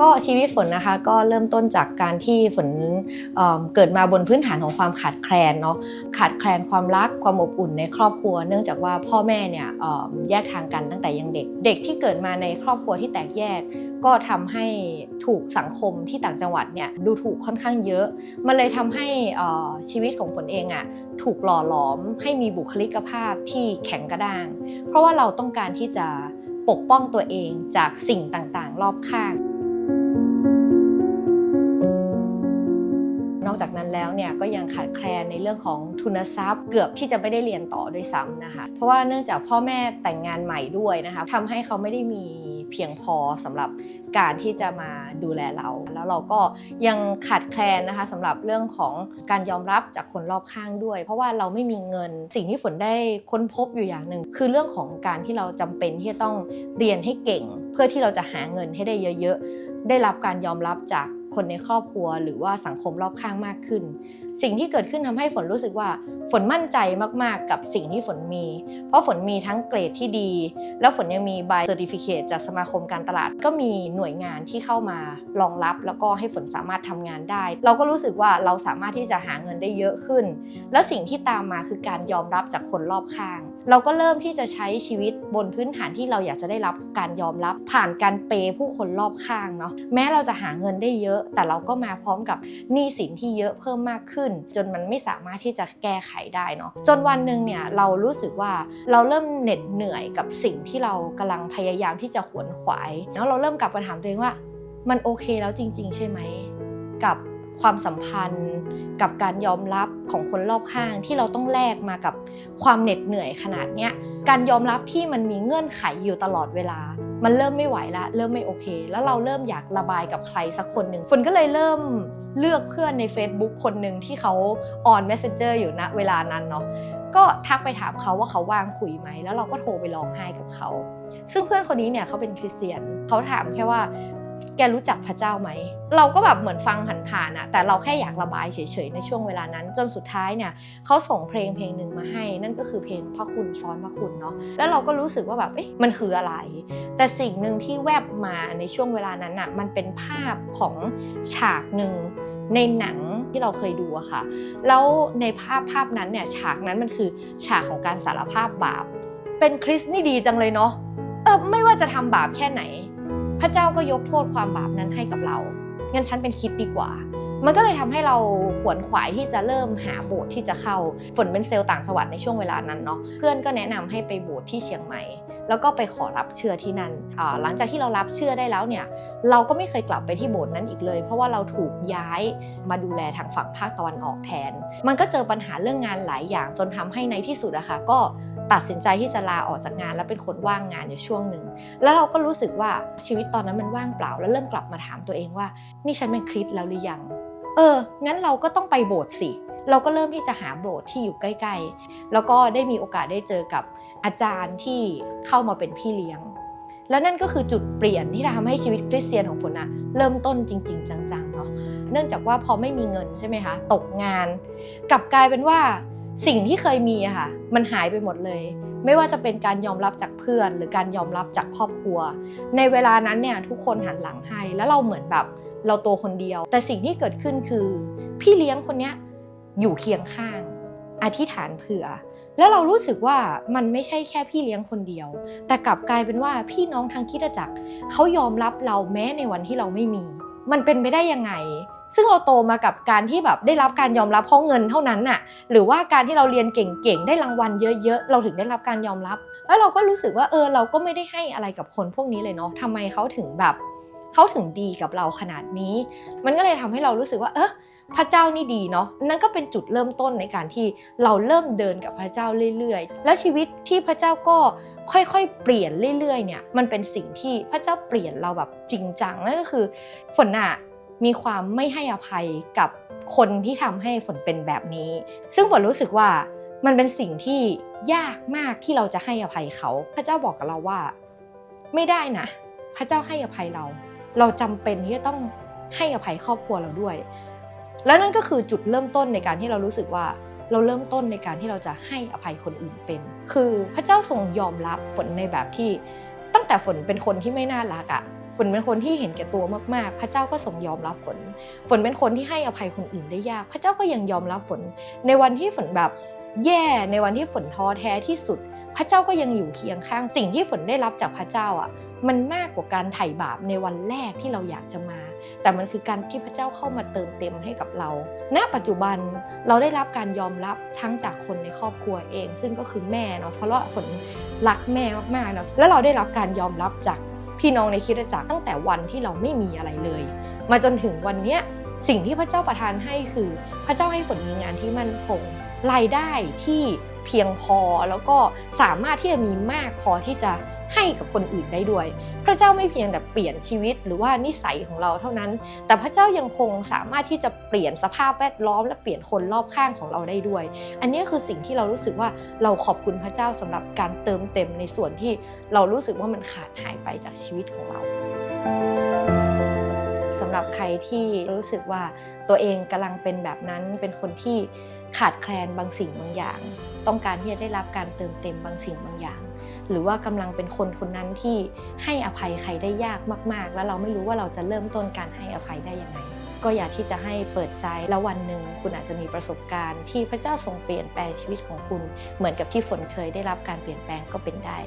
ก็ชีวิตฝนนะคะก็เริ่มต้นจากการที่ฝนเเกิดมาบนพื้นฐานของความขาดแคลนเนาะขาดแคลนความรักความอบอุ่นในครอบครัว เนื่องจากว่าพ่อแม่เนี่ยแยกทางกันตั้งแต่ยังเด็ก เด็กที่เกิดมาในครอบครัวที่แตกแยก ก็ทำให้ถูกสังคมที่ต่างจังหวัดเนี่ยดูถูกค่อนข้างเยอะ มันเลยทำให้ชีวิตของฝนเองอะ่ะถูกหล่อหลอมให้มีบุคลิกภาพที่แข็งกระด้าง เพราะว่าเราต้องการที่จะปกป้องตัวเองจากสิ่งต่างๆ รอบข้าง อกจากนั้นแล้วเนี่ยก็ยังขาดแคลนในเรื่องของทุนทรัพย์ เกือบที่จะไม่ได้เรียนต่อด้วยซ้ำนะคะ เพราะว่าเนื่องจากพ่อแม่แต่งงานใหม่ด้วยนะคะทำให้เขาไม่ได้มีเพียงพอสำหรับการที่จะมาดูแลเรา แล้วเราก็ยังขาดแคลนนะคะสำหรับเรื่องของการยอมรับจากคนรอบข้างด้วย เพราะว่าเราไม่มีเงินสิ่งที่ฝนได้ค้นพบอยู่อย่างหนึ่ง คือเรื่องของการที่เราจำเป็นที่จะต้องเรียนให้เก่ง เพื่อที่เราจะหาเงินให้ได้เยอะ ๆ ได้รับการยอมรับจาก คนในครอบครัว หรือว่าสังคมรอบข้างมากขึ้น สิ่งที่เกิดขึ้นทำให้ฝนรู้สึกว่า ฝนมั่นใจมากๆ กับสิ่งที่ฝนมี เพราะฝนมีทั้งเกรดที่ดี แล้วฝนยังมีใบเซอร์ติฟิเคจากสมาคมการตลาด ก็มีหน่วยงานที่เข้ามารองรับ แล้วก็ให้ฝนสามารถทำงานได้ เราก็รู้สึกว่าเราสามารถที่จะหาเงินได้เยอะขึ้น แล้วสิ่งที่ตามมาคือการยอมรับจากคนรอบข้าง เราก็เริ่มที่จะใช้ชีวิตบนพื้นฐานที่เราอยากจะได้รับการยอมรับผ่านการเปย์ผู้คนรอบข้างเนาะแม้เราจะหาเงินได้เยอะ แต่เราก็มาพร้อมกับหนี้สินที่เยอะเพิ่มมากขึ้น จนมันไม่สามารถที่จะแก้ไขได้เนาะจนวันหนึ่งเนี่ยเรารู้สึกว่าเราเริ่มเหน็ดเหนื่อยกับสิ่งที่เรากำลังพยายามที่จะขวนขวายแล้วเราเริ่มกลับมาถามตัวเองว่า มันโอเคแล้วจริง ๆ ใช่ไหมกับความสัมพันธ์ กับการยอมรับของคนรอบข้างที่เราต้องแลกมากับความเหน็ดเหนื่อยขนาดเนี้ยการยอมรับที่มันมีเงื่อนไขอยู่ตลอดเวลา มันเริ่มไม่ไหวละเริ่มไม่โอเค แล้วเราเริ่มอยากระบายกับใครสักคนหนึ่งฝนก็เลยเริ่มเลือกเพื่อนใน Facebook คนหนึ่งที่เขาออน Messenger อยู่ณเวลานั้นเนาะก็ทักไปถามเขาว่าเขาว่างคุยไหม แล้วเราก็โทรไปร้องไห้กับเขา ซึ่งเพื่อนคนนี้เนี่ยเขาเป็นคริสเตียนเขาถามแค่ว่า แกรู้จักพระเจ้าไหม เราก็แบบเหมือนฟังผ่านๆอะแต่เราแค่อยากระบายเฉยๆในช่วงเวลานั้น จนสุดท้ายเนี่ยเขาส่งเพลงเพลงหนึ่งมาให้ นั่นก็คือเพลงพระคุณซ้อนพระคุณเนาะ แล้วเราก็รู้สึกว่าแบบ เอ๊ะ มันคืออะไร แต่สิ่งหนึ่งที่แวบมาในช่วงเวลานั้นอะมันเป็นภาพของฉากหนึ่งในหนังที่เราเคยดูอะค่ะ แล้วในภาพภาพนั้นเนี่ยฉากนั้นมันคือฉากของการสารภาพบาป เป็นคริสนี่ดีจังเลยเนาะ เออไม่ว่าจะทำบาปแค่ไหน เจ้าก็ยกโทษความบาปนั้นให้กับเรา งั้นฉันเป็นคิดดีกว่า มันก็เลยทำให้เราขวนขวายที่จะเริ่มหาโบสถ์ที่จะเข้า ฝนเป็นเซลล์ต่างจังหวัดในช่วงเวลานั้นเนาะ เพื่อนก็แนะนำให้ไปโบสถ์ที่เชียงใหม่ แล้วก็ไปขอรับเชื่อที่นั่นอ่าหลังจากที่เรารับเชื่อได้แล้วเนี่ย เราก็ไม่เคยกลับไปที่โบสถ์นั้นอีกเลย เพราะว่าเราถูกย้ายมาดูแลทางฝั่งภาคตะวันออกแทน มันก็เจอปัญหาเรื่องงานหลายอย่างจนทำให้ในที่สุดอะค่ะก็ ตัดสินใจที่จะลาออกจากงาน แล้วเป็นคนว่างงานอยู่ช่วงหนึ่ง แล้วเราก็รู้สึกว่าชีวิตตอนนั้นมันว่างเปล่า แล้วเริ่มกลับมาถามตัวเองว่า นี่ฉันเป็นคริสแล้วหรือยัง เออ งั้นเราก็ต้องไปโบสถ์สิ เราก็เริ่มที่จะหาโบสถ์ที่อยู่ใกล้ ๆ แล้วก็ได้มีโอกาสได้เจอกับอาจารย์ที่เข้ามาเป็นพี่เลี้ยง แล้วนั่นก็คือจุดเปลี่ยนที่ทำให้ชีวิตคริสเตียนของฝนอะเริ่มต้นจริง ๆ จังๆเนาะ เนื่องจากว่าพอไม่มีเงินใช่ไหมคะ ตกงาน กลับกลายเป็นว่า สิ่งที่เคยมีอะค่ะ มันหายไปหมดเลย ไม่ว่าจะเป็นการยอมรับจากเพื่อน หรือการยอมรับจากครอบครัว ในเวลานั้นเนี่ยทุกคนหันหลังให้ แล้วเราเหมือนแบบเราตัวคนเดียว แต่สิ่งที่เกิดขึ้นคือ พี่เลี้ยงคนเนี้ยอยู่เคียงข้าง อธิษฐานเผื่อ แล้วเรารู้สึกว่ามันไม่ใช่แค่พี่เลี้ยงคนเดียว แต่กลับกลายเป็นว่าพี่น้องทางคิดจักรเขายอมรับเราแม้ในวันที่เราไม่มี มันเป็นไปได้ยังไง ซึ่งเราโตมากับการที่แบบได้รับการยอมรับเพราะเงินเท่านั้นน่ะหรือว่าการที่เราเรียนเก่งๆได้รางวัลเยอะๆ เราถึงได้รับการยอมรับ แล้วเราก็รู้สึกว่าเออเราก็ไม่ได้ให้อะไรกับคนพวกนี้เลยเนาะทำไมเขาถึงแบบเขาถึงดีกับเราขนาดนี้ มันก็เลยทำให้เรารู้สึกว่าเออพระเจ้านี่ดีเนาะนั่นก็เป็นจุดเริ่มต้นในการที่เราเริ่มเดินกับพระเจ้าเรื่อยๆ แล้วชีวิตที่พระเจ้าก็ค่อยๆ เปลี่ยนเรื่อยๆ เนี่ย มันเป็นสิ่งที่พระเจ้าเปลี่ยนเราแบบจริงจังนั่นก็คือฝนอะ มีความไม่ให้อภัยกับคนที่ทำให้ฝนเป็นแบบนี้ ซึ่งฝนรู้สึกว่ามันเป็นสิ่งที่ยากมากที่เราจะให้อภัยเขา พระเจ้าบอกกับเราว่า ไม่ได้นะ พระเจ้าให้อภัยเรา เราจำเป็นที่จะต้องให้อภัยครอบครัวเราด้วย แล้วนั่นก็คือจุดเริ่มต้นในการที่เรารู้สึกว่าเราเริ่มต้นในการที่เราจะให้อภัยคนอื่นเป็น คือพระเจ้าทรงยอมรับฝนในแบบที่ตั้งแต่ฝนเป็นคนที่ไม่น่ารักอะ่ะ ฝนเป็นคนที่เห็นแก่ตัวมากๆ พระเจ้าก็ทรงยอมรับฝน ฝนเป็นคนที่ให้อภัยคนอื่นได้ยาก พระเจ้าก็ยังยอมรับฝน ในวันที่ฝนแบบแย่ในวันที่ฝนท้อแท้ที่สุด พระเจ้าก็ยังอยู่เคียงข้าง สิ่งที่ฝนได้รับจากพระเจ้าอะมันมากกว่าการไถ่บาปในวันแรกที่เราอยากจะมา แต่มันคือการที่พระเจ้าเข้ามาเติมเต็มให้กับเรา ณ ปัจจุบันเราได้รับการยอมรับทั้งจากคนในครอบครัวเอง ซึ่งก็คือแม่เนาะ เพราะว่าฝนรักแม่มากๆเนาะแล้วเราได้รับการยอมรับจาก พี่น้องในคิดจักรตั้งแต่วันที่เราไม่มีอะไรเลย มาจนถึงวันเนี้ยสิ่งที่พระเจ้าประทานให้คือ พระเจ้าให้ฝนมีงานที่มั่นคงรายได้ที่เพียงพอแล้วก็สามารถที่จะมีมากพอที่จะ ให้กับคนอื่นได้ด้วย พระเจ้าไม่เพียงแต่เปลี่ยนชีวิตหรือว่านิสัยของเราเท่านั้น แต่พระเจ้ายังคงสามารถที่จะเปลี่ยนสภาพแวดล้อม และเปลี่ยนคนรอบข้างของเราได้ด้วย อันนี้คือสิ่งที่เรารู้สึกว่าเราขอบคุณพระเจ้าสำหรับการเติมเต็มในส่วนที่เรารู้สึกว่ามันขาดหายไปจากชีวิตของเราสำหรับใครที่รู้สึกว่าตัวเองกำลังเป็นแบบนั้นเป็นคนที่ขาดแคลนบางสิ่งบางอย่าง ต้องการที่จะได้รับการเติมเต็มบางสิ่งบางอย่าง หรือว่ากำลังเป็นคนคนนั้นที่ให้อภัยใครได้ยากมาก ๆ แล้วเราไม่รู้ว่าเราจะเริ่มต้นการให้อภัยได้ยังไง ก็อยากที่จะให้เปิดใจแล้ววันหนึ่งคุณอาจจะมีประสบการณ์ ที่พระเจ้าทรงเปลี่ยนแปลงชีวิตของคุณ เหมือนกับที่ฝนเคยได้รับการเปลี่ยนแปลงก็เป็นได้